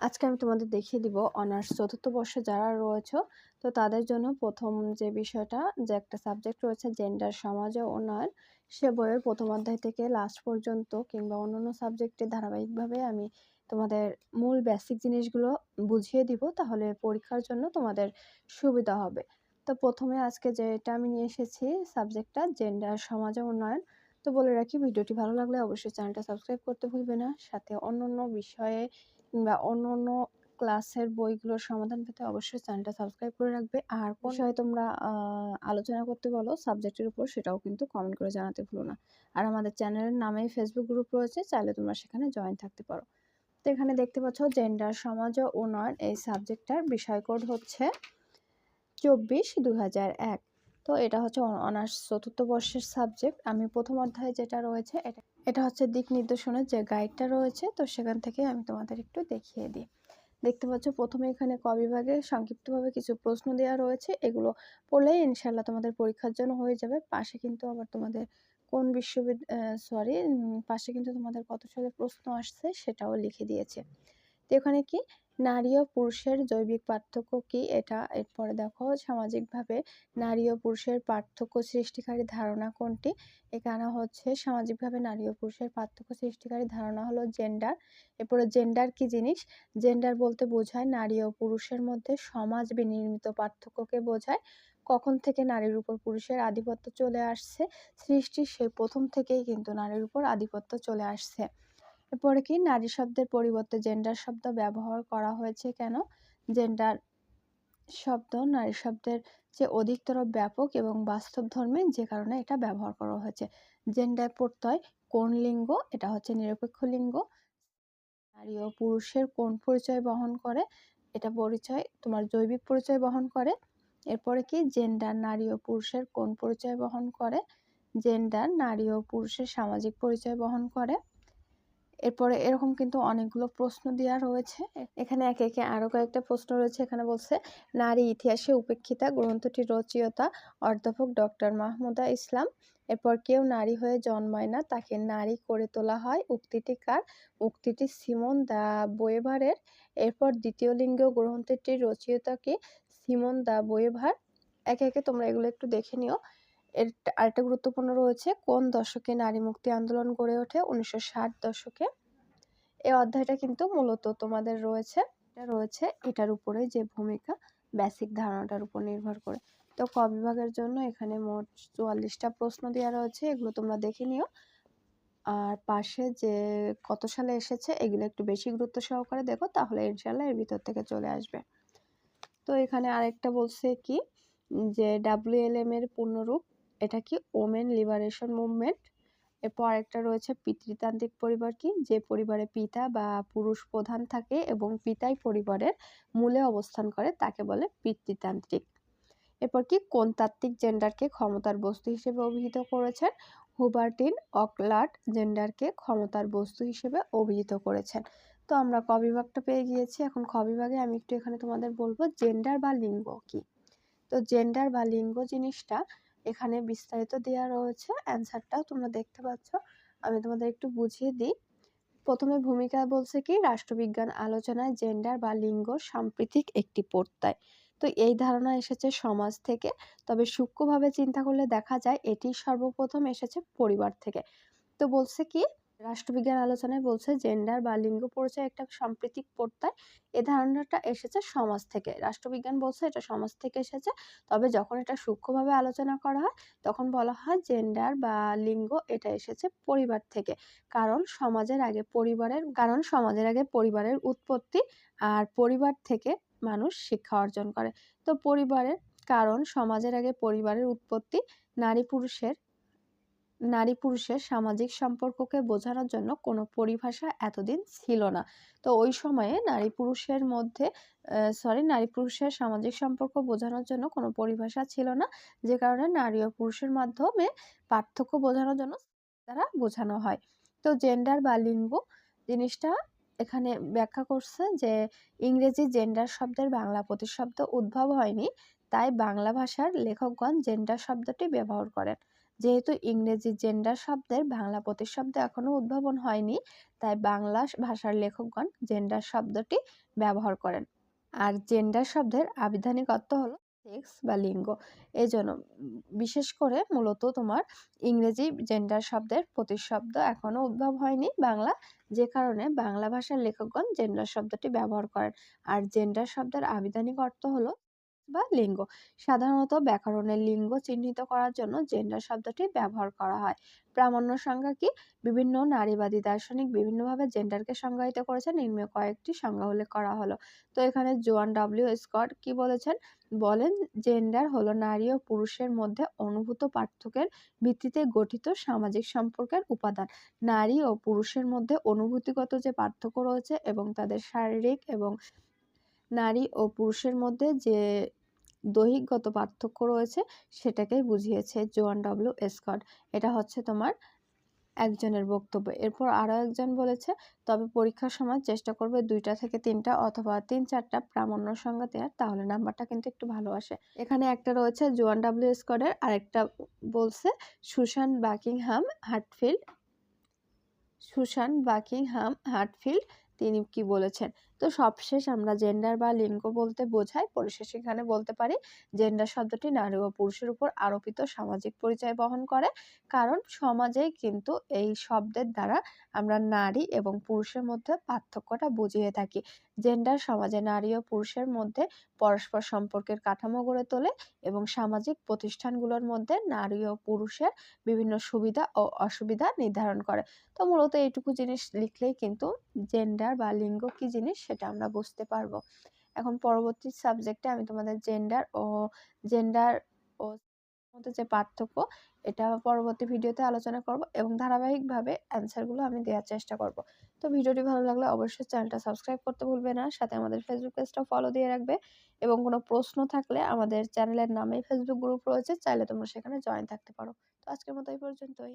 আজকে আমি তোমাদের দেখিয়ে দিব অনার্স চতুর্থ বর্ষে যারা রয়েছে, তো তাদের জন্য প্রথম যে বিষয়টা, যে একটা সাবজেক্ট রয়েছে জেন্ডার সমাজ ও উন্নয়ন, সে বইয়ের প্রথম অধ্যায় থেকে লাস্ট পর্যন্ত কিংবা অন্যান্য সাবজেক্টে ধারাবাহিকভাবে আমি তোমাদের মূল বেসিক জিনিসগুলো বুঝিয়ে দিব, তাহলে পরীক্ষার জন্য তোমাদের সুবিধা হবে। তো প্রথমে আজকে যেটা আমি নিয়ে এসেছি সাবজেক্টটা জেন্ডার সমাজ ও উন্নয়ন। তো বলে রাখি, ভিডিওটি ভালো লাগলে অবশ্যই চ্যানেলটা সাবস্ক্রাইব করতে ভুলবে না। সাথে অন্য অন্য বিষয়ে কিংবা অন্য অন্য ক্লাসের বইগুলোর সমাধান পেতে অবশ্যই চ্যানেলটা সাবস্ক্রাইব করে রাখবে। আর কোন বিষয়ে তোমরা আলোচনা করতে বলো, সাবজেক্টের উপর সেটাও কিন্তু কমেন্ট করে জানাতে ভুলো না। আর আমাদের চ্যানেলের নামেই ফেসবুক গ্রুপ রয়েছে, চাইলে তোমরা সেখানে জয়েন থাকতে পারো। তো এখানে দেখতে পাচ্ছ জেন্ডার সমাজ ও উন্নয়ন এই সাবজেক্টটার বিষয় কোড হচ্ছে চব্বিশ দু হাজার এক। তো এটা হচ্ছে অনার্স চতুর্থ বর্ষের সাবজেক্ট। আমি প্রথম অধ্যায়ে যেটা রয়েছে, এটা এটা হচ্ছে দিক নির্দেশনের যে গাইডটা রয়েছে, তো সেখান থেকে আমি তোমাদের একটু দেখিয়ে দিই। দেখতে পাচ্ছ, প্রথমে এখানে ক বিভাগে সংক্ষিপ্তভাবে কিছু প্রশ্ন দেওয়া রয়েছে। এগুলো পড়লেই ইনশাল্লাহ তোমাদের পরীক্ষার জন্য হয়ে যাবে। পাশে কিন্তু আবার তোমাদের কোন বিশ্ববিদ্যালয় সরি পাশে কিন্তু তোমাদের কত সালে প্রশ্ন আসছে সেটাও লিখে দিয়েছে। তো এখানে কি? নারী ও পুরুষের জৈবিক পার্থক্য কি এটা? এরপরে দেখো সামাজিকভাবে নারী ও পুরুষের পার্থক্য সৃষ্টিকারী ধারণা কোনটি? এখানে হচ্ছে সামাজিকভাবে নারী ও পুরুষের পার্থক্য সৃষ্টিকারী ধারণা হলো জেন্ডার এরপরে জেন্ডার কি জিনিস? জেন্ডার বলতে বোঝায় নারী ও পুরুষের মধ্যে সমাজ বিনির্মিত পার্থক্যকে বোঝায়। কখন থেকে নারীর উপর পুরুষের আধিপত্য চলে আসছে? সৃষ্টির সেই প্রথম থেকেই কিন্তু নারীর উপর আধিপত্য চলে আসছে। এরপরে কি নারী শব্দের পরিবর্তে জেন্ডার শব্দ ব্যবহার করা হয়েছে কেন? জেন্ডার শব্দ নারী শব্দের যে অধিকতর ব্যাপক এবং বাস্তব ধর্মে যে কারণে এটা ব্যবহার করা হয়েছে। জেন্ডার প্রত্যয় কোন লিঙ্গ? এটা হচ্ছে নিরপেক্ষ লিঙ্গ। নারী ও পুরুষের কোন পরিচয় বহন করে? এটা পরিচয়, তোমার জৈবিক পরিচয় বহন করে। এরপরে কি জেন্ডার নারী ও পুরুষের কোন পরিচয় বহন করে? জেন্ডার নারী ও পুরুষের সামাজিক পরিচয় বহন করে। এরপরে এরকম কিন্তু অনেকগুলো প্রশ্ন দেওয়া রয়েছে। এখানে একে একে আরও কয়েকটা প্রশ্ন রয়েছে। এখানে বলছে, নারী ইতিহাসে উপেক্ষিতা, গ্রন্থটির রচয়িতা, অধ্যাপক ডক্টর মাহমুদা ইসলাম। এরপর কেউ নারী হয়ে জন্মায় না, তাকে নারী করে তোলা হয়। উক্তিটি কার? উক্তিটি সিমন দা বয়েভারের। এরপর দ্বিতীয় লিঙ্গ গ্রন্থটির রচয়িতাকে সিমন দা বয়েভার। একে একে তোমরা এগুলো একটু দেখে নিও। এর আরেকটা গুরুত্বপূর্ণ রয়েছে, কোন দশকে নারী মুক্তি আন্দোলন গড়ে ওঠে? উনিশশো ষাট দশকে। এই অধ্যায়টা কিন্তু মূলত তোমাদের রয়েছে, এটা রয়েছে এটার উপরে যে ভূমিকা বেসিক ধারণাটার উপর নির্ভর করে। তো ক বিভাগের জন্য এখানে মোট চুয়াল্লিশটা প্রশ্ন দেওয়া রয়েছে, এগুলো তোমরা দেখে নিও। আর পাশে যে কত সালে এসেছে, এগুলো একটু বেশি গুরুত্ব সহকারে দেখো, তাহলে ইনশাল্লাহ এর ভিতর থেকে চলে আসবে। তো এখানে আরেকটা বলছে কি, যে ডাব্লিউএলএম এর পূর্ণরূপ এটা কি ওমেন লিবারেশন মুভমেন্ট? এরপর আরেকটা রয়েছে পিতৃতান্ত্রিক পরিবার কি? যে পরিবারে পিতা বা পুরুষ প্রধান থাকে এবং পিতাই পরিবারের মূলে অবস্থান করে, তাকে বলে পিতৃতান্ত্রিক। এরপর কি কোন তাত্ত্বিক জেন্ডারকে ক্ষমতার বস্তু হিসেবে অভিহিত করেছেন? হুবার্টিন অকলাট জেন্ডারকে ক্ষমতার বস্তু হিসেবে অভিহিত করেছেন। তো আমরা ক বিভাগটা পেয়ে গিয়েছি। এখন খ বিভাগে আমি একটু এখানে তোমাদের বলব, জেন্ডার বা লিঙ্গ কি? তো জেন্ডার বা লিঙ্গ জিনিসটা এখানে বিস্তারিত দেওয়া রয়েছে। অ্যান্সারটাও তোমরা দেখতে পাচ্ছ। আমি তোমাদের একটু বুঝিয়ে দিই। প্রথমে ভূমিকা বলছে কি, রাষ্ট্রবিজ্ঞান আলোচনায় জেন্ডার বা লিঙ্গ সাম্প্রতিক একটি প্রত্যয়। তো এই ধারণা এসেছে সমাজ থেকে। তবে সূক্ষ্মভাবে চিন্তা করলে দেখা যায় এটি সর্বপ্রথম এসেছে পরিবার থেকে। তো বলছে কি রাষ্ট্রবিজ্ঞান আলোচনায় বলছে জেন্ডার বা লিঙ্গ পরিচয় একটা সাম্প্রতিক প্রত্যয়। এ ধারণাটা এসেছে সমাজ থেকে। রাষ্ট্রবিজ্ঞান বলছে এটা সমাজ থেকে এসেছে। তবে যখন এটা সূক্ষ্মভাবে আলোচনা করা হয়, তখন বলা হয় জেন্ডার বা লিঙ্গ এটা এসেছে পরিবার থেকে। কারণ সমাজের আগে পরিবারের, কারণ সমাজের আগে পরিবারের উৎপত্তি আর পরিবার থেকে মানুষ শিক্ষা অর্জন করে। তো পরিবারের, কারণ সমাজের আগে পরিবারের উৎপত্তি, নারী পুরুষের নারী পুরুষের সামাজিক সম্পর্ককে বোঝানোর জন্য কোনো পরিভাষা এতদিন ছিল না। তো ওই সময়ে নারী পুরুষের মধ্যে সরি নারী পুরুষের সামাজিক সম্পর্ক বোঝানোর জন্য কোনো পরিভাষা ছিল না। যে কারণে নারী ও পুরুষের মাধ্যমে পার্থক্য বোঝানোর জন্য তারা বোঝানো হয়। তো জেন্ডার বা লিঙ্গ জিনিসটা এখানে ব্যাখ্যা করছে যে ইংরেজি জেন্ডার শব্দের বাংলা প্রতিশব্দ উদ্ভব হয়নি, তাই বাংলা ভাষার লেখকগণ জেন্ডার শব্দটি ব্যবহার করেন। যেহেতু ইংরেজি জেন্ডার শব্দের বাংলা প্রতিশব্দ এখনও উদ্ভাবন হয়নি, তাই বাংলা ভাষার লেখকগণ জেন্ডার শব্দটি ব্যবহার করেন। আর জেন্ডার শব্দের আবিধানিক অর্থ হলো সেক্স বা লিঙ্গ। এই জন্য বিশেষ করে মূলত তোমার ইংরেজি জেন্ডার শব্দের প্রতিশব্দ এখনও উদ্ভব হয়নি বাংলা, যে কারণে বাংলা ভাষার লেখকগণ জেন্ডার শব্দটি ব্যবহার করেন। আর জেন্ডার শব্দের আবিধানিক অর্থ হলো বা লিঙ্গ। সাধারণত ব্যাকরণের লিঙ্গ চিহ্নিত করার জন্য জেন্ডার শব্দটি ব্যবহার করা হয়। প্রামাণ্য সংজ্ঞা কি? বিভিন্ন নারীবাদী দার্শনিক বিভিন্নভাবে জেন্ডারকে সংজ্ঞায়িত করেছেন। নিম্নে কয়েকটি সংজ্ঞা উল্লেখ করা হলো। তো এখানে জোয়ান ডাব্লিউ স্কট কি বলেছেন? বলেন জেন্ডার হলো নারী ও পুরুষের মধ্যে অনুভূত পার্থক্যের ভিত্তিতে গঠিত সামাজিক সম্পর্কের উপাদান। নারী ও পুরুষের মধ্যে অনুভূতিগত যে পার্থক্য রয়েছে এবং তাদের শারীরিক এবং নারী ও পুরুষের মধ্যে যে দৈহিকগত পার্থক্য রয়েছে, সেটাকেই বুঝিয়েছে জোয়ান ডব্লিউ স্কট এটা হচ্ছে তোমার একজনের বক্তব্য। এরপর আরও একজন বলেছে, তবে পরীক্ষার সময় চেষ্টা করবে দুইটা থেকে তিনটা অথবা তিন চারটা প্রামাণ্য সংজ্ঞা দেওয়ার তাহলে নাম্বারটা কিন্তু একটু ভালো আসে। এখানে একটা রয়েছে জোয়ান ডাব্লিউ স্কটের আরেকটা বলছে, সুশান বাকিংহাম হার্টফিল্ড সুশান বাকিংহাম হার্টফিল্ড তিনি কি বলেছেন? তো সবশেষ আমরা জেন্ডার বা লিঙ্গ বলতে বোঝাই। পরিশেষে এখানে বলতে পারি জেন্ডার শব্দটি নারী ও পুরুষের উপর আরোপিত সামাজিক পরিচয় বহন করে। কারণ সমাজে কিন্তু এই শব্দের দ্বারা আমরা নারী এবং পুরুষের মধ্যে পার্থক্যটা বুঝিয়ে থাকি। জেন্ডার সমাজে নারী ও পুরুষের মধ্যে পরস্পর সম্পর্কের কাঠামো গড়ে তোলে এবং সামাজিক প্রতিষ্ঠানগুলোর মধ্যে নারী ও পুরুষের বিভিন্ন সুবিধা ও অসুবিধা নির্ধারণ করে। তো মূলত এইটুকু জিনিস লিখলেই কিন্তু জেন্ডার বা লিঙ্গ কি জিনিস সেটা আমরা বুঝতে পারব। এখন পরবর্তী সাবজেক্টে আমি তোমাদের জেন্ডার ও জেন্ডার ও মধ্যে যে পার্থক্য, এটা পরবর্তী ভিডিওতে আলোচনা করব এবং ধারাবাহিকভাবে অ্যান্সারগুলো আমি দেওয়ার চেষ্টা করব। তো ভিডিওটি ভালো লাগলে অবশ্যই চ্যানেলটা সাবস্ক্রাইব করতে ভুলবে না, সাথে আমাদের ফেসবুক পেজটা ফলো দিয়ে রাখবে এবং কোনো প্রশ্ন থাকলে আমাদের চ্যানেলের নামে ফেসবুক গ্রুপ রয়েছে, চাইলে তোমরা সেখানে জয়েন থাকতে পারো। তো আজকের মতো এই পর্যন্তই।